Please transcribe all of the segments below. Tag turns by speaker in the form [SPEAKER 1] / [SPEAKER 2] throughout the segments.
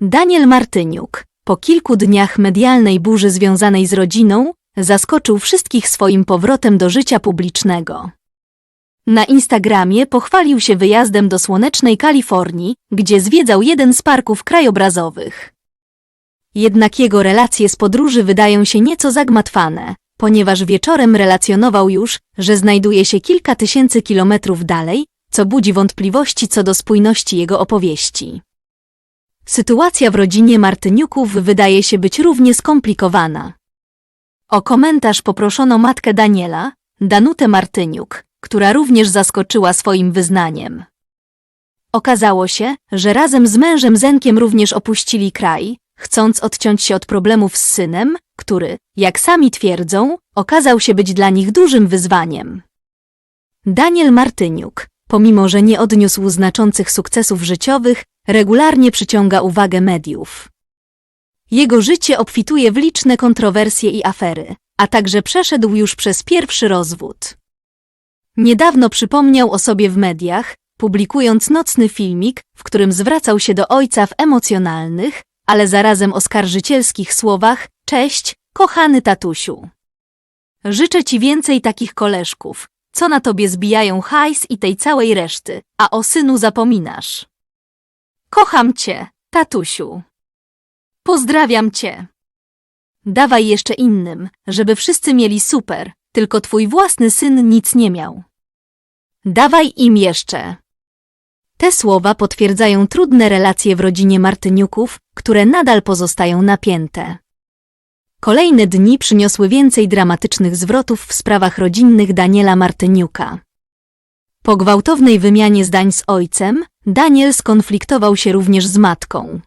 [SPEAKER 1] Daniel Martyniuk, po kilku dniach medialnej burzy związanej z rodziną, zaskoczył wszystkich swoim powrotem do życia publicznego. Na Instagramie pochwalił się wyjazdem do słonecznej Kalifornii, gdzie zwiedzał jeden z parków krajobrazowych. Jednak jego relacje z podróży wydają się nieco zagmatwane, ponieważ wieczorem relacjonował już, że znajduje się kilka tysięcy kilometrów dalej, co budzi wątpliwości co do spójności jego opowieści. Sytuacja w rodzinie Martyniuków wydaje się być równie skomplikowana. O komentarz poproszono matkę Daniela, Danutę Martyniuk, która również zaskoczyła swoim wyznaniem. Okazało się, że razem z mężem Zenkiem również opuścili kraj, chcąc odciąć się od problemów z synem, który, jak sami twierdzą, okazał się być dla nich dużym wyzwaniem. Daniel Martyniuk, pomimo że nie odniósł znaczących sukcesów życiowych, regularnie przyciąga uwagę mediów. Jego życie obfituje w liczne kontrowersje i afery, a także przeszedł już przez pierwszy rozwód. Niedawno przypomniał o sobie w mediach, publikując nocny filmik, w którym zwracał się do ojca w emocjonalnych, ale zarazem oskarżycielskich słowach Cześć, kochany tatusiu. Życzę ci więcej takich koleżków, co na tobie zbijają hajs i tej całej reszty, a o synu zapominasz. Kocham cię, tatusiu. Pozdrawiam cię. Dawaj jeszcze innym, żeby wszyscy mieli super, tylko twój własny syn nic nie miał. Dawaj im jeszcze. Te słowa potwierdzają trudne relacje w rodzinie Martyniuków, które nadal pozostają napięte. Kolejne dni przyniosły więcej dramatycznych zwrotów w sprawach rodzinnych Daniela Martyniuka. Po gwałtownej wymianie zdań z ojcem, Daniel skonfliktował się również z matką.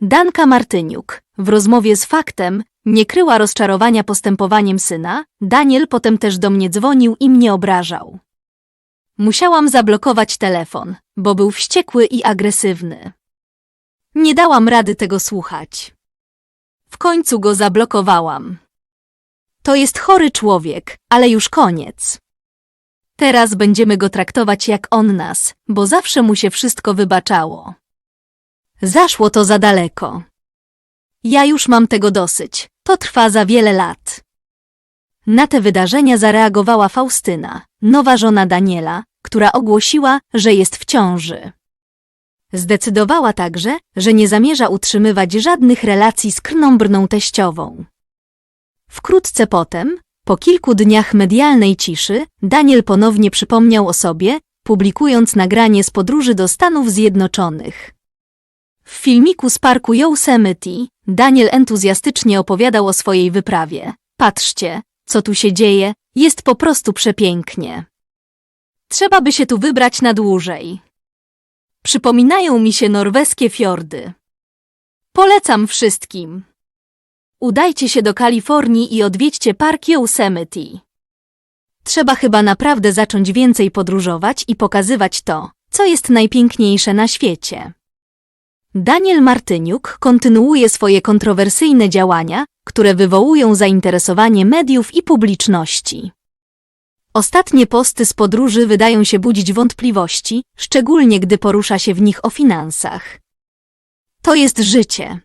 [SPEAKER 1] Danka Martyniuk, w rozmowie z faktem, nie kryła rozczarowania postępowaniem syna, Daniel potem też do mnie dzwonił i mnie obrażał. Musiałam zablokować telefon, bo był wściekły i agresywny. Nie dałam rady tego słuchać. W końcu go zablokowałam. To jest chory człowiek, ale już koniec. Teraz będziemy go traktować jak on nas, bo zawsze mu się wszystko wybaczało. Zaszło to za daleko. Ja już mam tego dosyć. To trwa za wiele lat. Na te wydarzenia zareagowała Faustyna, nowa żona Daniela, która ogłosiła, że jest w ciąży. Zdecydowała także, że nie zamierza utrzymywać żadnych relacji z krnąbrną teściową. Wkrótce potem, po kilku dniach medialnej ciszy, Daniel ponownie przypomniał o sobie, publikując nagranie z podróży do Stanów Zjednoczonych. W filmiku z parku Yosemite Daniel entuzjastycznie opowiadał o swojej wyprawie. Patrzcie, co tu się dzieje, jest po prostu przepięknie. Trzeba by się tu wybrać na dłużej. Przypominają mi się norweskie fiordy. Polecam wszystkim. Udajcie się do Kalifornii i odwiedźcie park Yosemite. Trzeba chyba naprawdę zacząć więcej podróżować i pokazywać to, co jest najpiękniejsze na świecie. Daniel Martyniuk kontynuuje swoje kontrowersyjne działania, które wywołują zainteresowanie mediów i publiczności. Ostatnie posty z podróży wydają się budzić wątpliwości, szczególnie gdy porusza się w nich o finansach. To jest życie.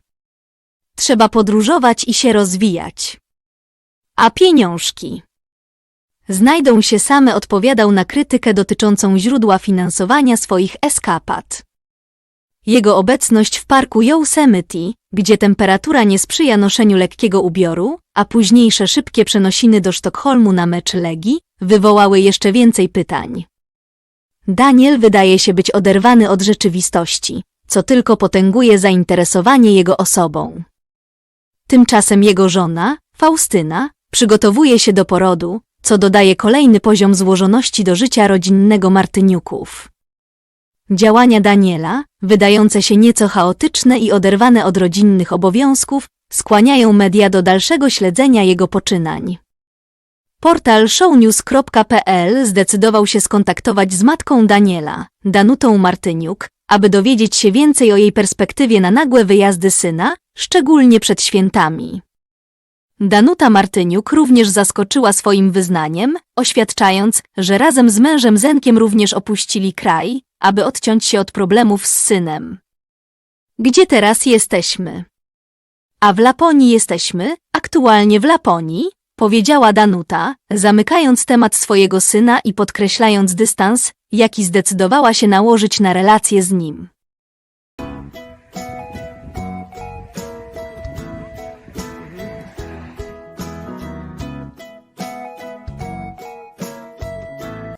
[SPEAKER 1] Trzeba podróżować i się rozwijać. A pieniążki? Znajdą się same odpowiadał na krytykę dotyczącą źródła finansowania swoich eskapad. Jego obecność w parku Yosemite, gdzie temperatura nie sprzyja noszeniu lekkiego ubioru, a późniejsze szybkie przenosiny do Sztokholmu na mecz Legii, wywołały jeszcze więcej pytań. Daniel wydaje się być oderwany od rzeczywistości, co tylko potęguje zainteresowanie jego osobą. Tymczasem jego żona, Faustyna, przygotowuje się do porodu, co dodaje kolejny poziom złożoności do życia rodzinnego Martyniuków. Działania Daniela, wydające się nieco chaotyczne i oderwane od rodzinnych obowiązków, skłaniają media do dalszego śledzenia jego poczynań. Portal shownews.pl zdecydował się skontaktować z matką Daniela, Danutą Martyniuk, aby dowiedzieć się więcej o jej perspektywie na nagłe wyjazdy syna, szczególnie przed świętami. Danuta Martyniuk również zaskoczyła swoim wyznaniem, oświadczając, że razem z mężem Zenkiem również opuścili kraj, aby odciąć się od problemów z synem. Gdzie teraz jesteśmy? A w Laponii jesteśmy, aktualnie w Laponii, powiedziała Danuta, zamykając temat swojego syna i podkreślając dystans, jaki zdecydowała się nałożyć na relację z nim.